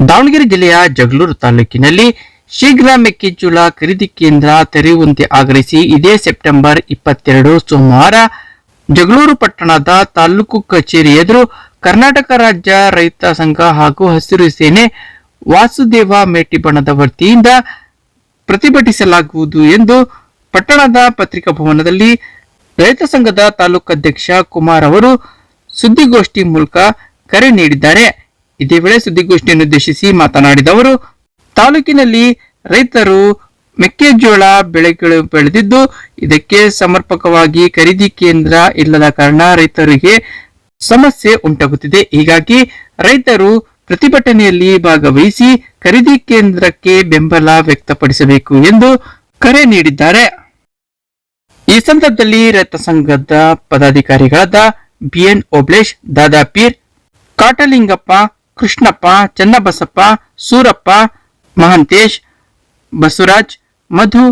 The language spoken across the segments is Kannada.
ದಾವಣಗೆರೆ ಜಿಲ್ಲೆಯ ಜಗಳೂರು ತಾಲೂಕಿನಲ್ಲಿ ಶೀಘ್ರ ಮೆಕ್ಕೆಜೋಳ ಖರೀದಿ ಕೇಂದ್ರ ತೆರೆಯುವಂತೆ ಆಗ್ರಹಿಸಿ ಇದೇ ಸೆಪ್ಟೆಂಬರ್ ಇಪ್ಪತ್ತೆರಡು ಸೋಮವಾರ ಜಗಳೂರು ಪಟ್ಟಣದ ತಾಲೂಕು ಕಚೇರಿ ಎದುರು ಕರ್ನಾಟಕ ರಾಜ್ಯ ರೈತ ಸಂಘ ಹಾಗೂ ಹಸಿರು ಸೇನೆ ವಾಸುದೇವ ಮೇಟಿಬಣದ ವತಿಯಿಂದ ಪ್ರತಿಭಟಿಸಲಾಗುವುದು ಎಂದು ಪಟ್ಟಣದ ಪತ್ರಿಕಾ ಭವನದಲ್ಲಿ ರೈತ ಸಂಘದ ತಾಲೂಕು ಅಧ್ಯಕ್ಷ ಕುಮಾರ್ ಅವರು ಸುದ್ದಿಗೋಷ್ಠಿ ಮೂಲಕ ಕರೆ ನೀಡಿದ್ದಾರೆ. ಇದೇ ವೇಳೆ ಸುದ್ದಿಗೋಷ್ಠಿಯನ್ನು ಉದ್ದೇಶಿಸಿ ಮಾತನಾಡಿದ ಅವರು ತಾಲೂಕಿನಲ್ಲಿ ರೈತರು ಮೆಕ್ಕೆಜೋಳ ಬೆಳೆಗಳು ಬೆಳೆದಿದ್ದು, ಇದಕ್ಕೆ ಸಮರ್ಪಕವಾಗಿ ಖರೀದಿ ಕೇಂದ್ರ ಇಲ್ಲದ ಕಾರಣ ರೈತರಿಗೆ ಸಮಸ್ಯೆ ಉಂಟಾಗುತ್ತಿದೆ. ಹೀಗಾಗಿ ರೈತರು ಪ್ರತಿಭಟನೆಯಲ್ಲಿ ಭಾಗವಹಿಸಿ ಖರೀದಿ ಕೇಂದ್ರಕ್ಕೆ ಬೆಂಬಲ ವ್ಯಕ್ತಪಡಿಸಬೇಕು ಎಂದು ಕರೆ ನೀಡಿದ್ದಾರೆ. ಈ ಸಂದರ್ಭದಲ್ಲಿ ರೈತ ಸಂಘದ ಪದಾಧಿಕಾರಿಗಳಾದ ಬಿಎನ್ ಓಬ್ಳೇಶ್, ದಾದಾಪೀರ್ ಕಾಟಲಿಂಗಪ್ಪ ಕೃಷ್ಣಪ್ಪ, ಚನ್ನಬಸಪ್ಪ, ಸೂರಪ್ಪ, ಮಹಾಂತೇಶ್, ಬಸವರಾಜ್, ಮಧು,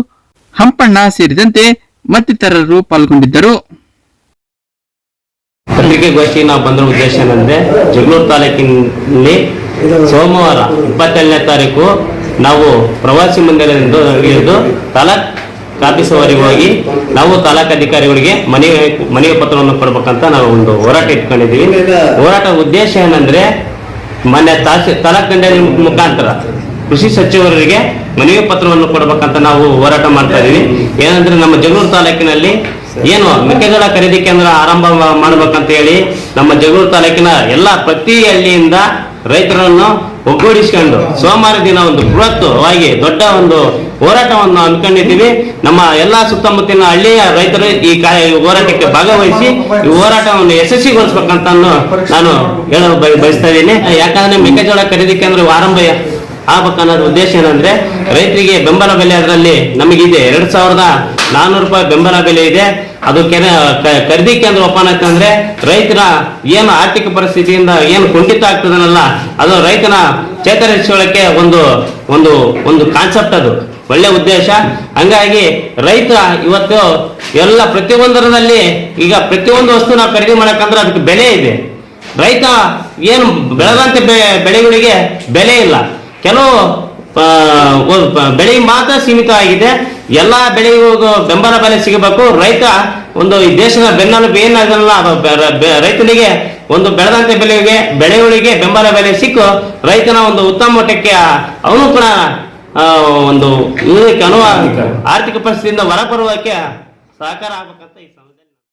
ಹಂಪಣ್ಣ ಸೇರಿದಂತೆ ಮತ್ತಿತರರು ಪಾಲ್ಗೊಂಡಿದ್ದರು. ಪತ್ರಿಕೆಗೋಷ್ಠಿ ನಾವು ಬಂದಿರೋ ಉದ್ದೇಶ ಏನಂದ್ರೆ, ಜಗಳೂರು ತಾಲೂಕಿನಲ್ಲಿ ಸೋಮವಾರ ಇಪ್ಪತ್ತೆರಡನೇ ತಾರೀಕು ನಾವು ಪ್ರವಾಸಿ ಮಂದಿರದಿಂದ ಹಿಡಿದು ತಾಲೂಕ್ ಆಫೀಸವರೆಗೆ ಹೋಗಿ ನಾವು ತಾಲೂಕ್ ಅಧಿಕಾರಿಗಳಿಗೆ ಮನವಿ ಮನವಿ ಪತ್ರವನ್ನು ಕೊಡ್ಬೇಕಂತ ನಾವು ಒಂದು ಹೋರಾಟ ಇಟ್ಕೊಂಡಿದ್ದೀವಿ. ಹೋರಾಟ ಉದ್ದೇಶ ಏನಂದ್ರೆ ಮೊನ್ನೆ ತಾಸಿ ತಾಲೂಕ್ ಮಂಡಳಿ ಮುಖಾಂತರ ಕೃಷಿ ಸಚಿವರಿಗೆ ಮನವಿ ಪತ್ರವನ್ನು ಕೊಡಬೇಕಂತ ನಾವು ಹೋರಾಟ ಮಾಡ್ತಾ ಇದೀವಿ ಏನಂದ್ರೆ ನಮ್ಮ ಜಗಳೂರು ತಾಲೂಕಿನಲ್ಲಿ ಏನು ಮೆಕ್ಕೆಜೋಳ ಖರೀದಿ ಕೇಂದ್ರ ಆರಂಭ ಮಾಡ್ಬೇಕಂತ ಹೇಳಿ ನಮ್ಮ ಜಗಳೂರು ತಾಲೂಕಿನ ಎಲ್ಲ ಪ್ರತಿ ಹಳ್ಳಿಯಿಂದ ರೈತರನ್ನು ಒಗ್ಗೂಡಿಸಿಕೊಂಡು ಸೋಮವಾರ ದಿನ ಒಂದು ಬೃಹತ್ವಾಗಿ ದೊಡ್ಡ ಒಂದು ಹೋರಾಟವನ್ನು ಹಮ್ಮಿಕೊಂಡಿದ್ದೀವಿ ನಮ್ಮ ಎಲ್ಲ ಸುತ್ತಮುತ್ತಲಿನ ಹಳ್ಳಿಯ ರೈತರು ಈ ಹೋರಾಟಕ್ಕೆ ಭಾಗವಹಿಸಿ, ಈ ಹೋರಾಟವನ್ನು ಯಶಸ್ವಿಗೊಳಿಸ್ಬೇಕಂತ ನಾನು ಹೇಳಲು ಬಯ- ಬಯಸ್ತಾ ಇದ್ದೀನಿ. ಯಾಕಂದ್ರೆ ಮೆಕ್ಕೆಜೋಳ ಖರೀದಿ ಕೇಂದ್ರ ಆರಂಭ ಆಗ್ಬೇಕನ್ನೋದು ಉದ್ದೇಶ ಏನಂದ್ರೆ, ರೈತರಿಗೆ ಬೆಂಬಲ ಬೆಲೆ ಅದರಲ್ಲಿ ನಮಗಿದೆ. ಎರಡ್ ಸಾವಿರದ ನಾನ್ನೂರು ರೂಪಾಯಿ ಬೆಂಬಲ ಬೆಲೆ ಇದೆ. ಅದು ಕೆರೆ ಖರೀದಿ ಕೇಂದ್ರ ಓಪನ್ ಆಯ್ತು ಅಂದ್ರೆ ರೈತರ ಏನು ಆರ್ಥಿಕ ಪರಿಸ್ಥಿತಿಯಿಂದ ಏನು ಕುಂಠಿತ ಆಗ್ತದನಲ್ಲ ಅದು ರೈತನ ಚೇತರಿಸಿಕೊಳ್ಳಕ್ಕೆ ಒಂದು ಒಂದು ಒಂದು ಕಾನ್ಸೆಪ್ಟ್ ಅದು. ಒಳ್ಳೆ ಉದ್ದೇಶ. ಹಂಗಾಗಿ ರೈತ ಇವತ್ತು ಎಲ್ಲ ಪ್ರತಿಯೊಂದರಲ್ಲಿ ಈಗ ಪ್ರತಿಯೊಂದು ವಸ್ತು ನಾವು ಖರೀದಿ ಮಾಡಕ್ಕಂದ್ರೆ ಅದಕ್ಕೆ ಬೆಲೆ ಇದೆ. ರೈತ ಏನು ಬೆಳೆದಂತ ಬೆಳೆಗಳಿಗೆ ಬೆಲೆ ಇಲ್ಲ. ಕೆಲವು ಬೆಳೆ ಮಾತ್ರ ಸೀಮಿತ ಆಗಿದೆ. ಎಲ್ಲಾ ಬೆಳೆಗೂ ಬೆಂಬಲ ಬೆಲೆ ಸಿಗಬೇಕು. ರೈತ ಒಂದು ಈ ದೇಶದ ಬೆನ್ನೆಲುಬು ಏನಾಗಲ್ಲ ರೈತನಿಗೆ ಒಂದು ಬೆಳೆದಂತೆ ಬೆಲೆಗೆ, ಬೆಳೆಗಳಿಗೆ ಬೆಂಬಲ ಬೆಲೆ ಸಿಕ್ಕು, ರೈತನ ಒಂದು ಉತ್ತಮ ಮಟ್ಟಕ್ಕೆ ಅವನು ಕೂಡ ಒಂದು ಇದಕ್ಕೆ ಅನುವ ಆರ್ಥಿಕ. ಪರಿಸ್ಥಿತಿಯಿಂದ ಹೊರಬರುವಕ್ಕೆ ಸಹಕಾರ ಆಗ್ಬೇಕಂತ ಈ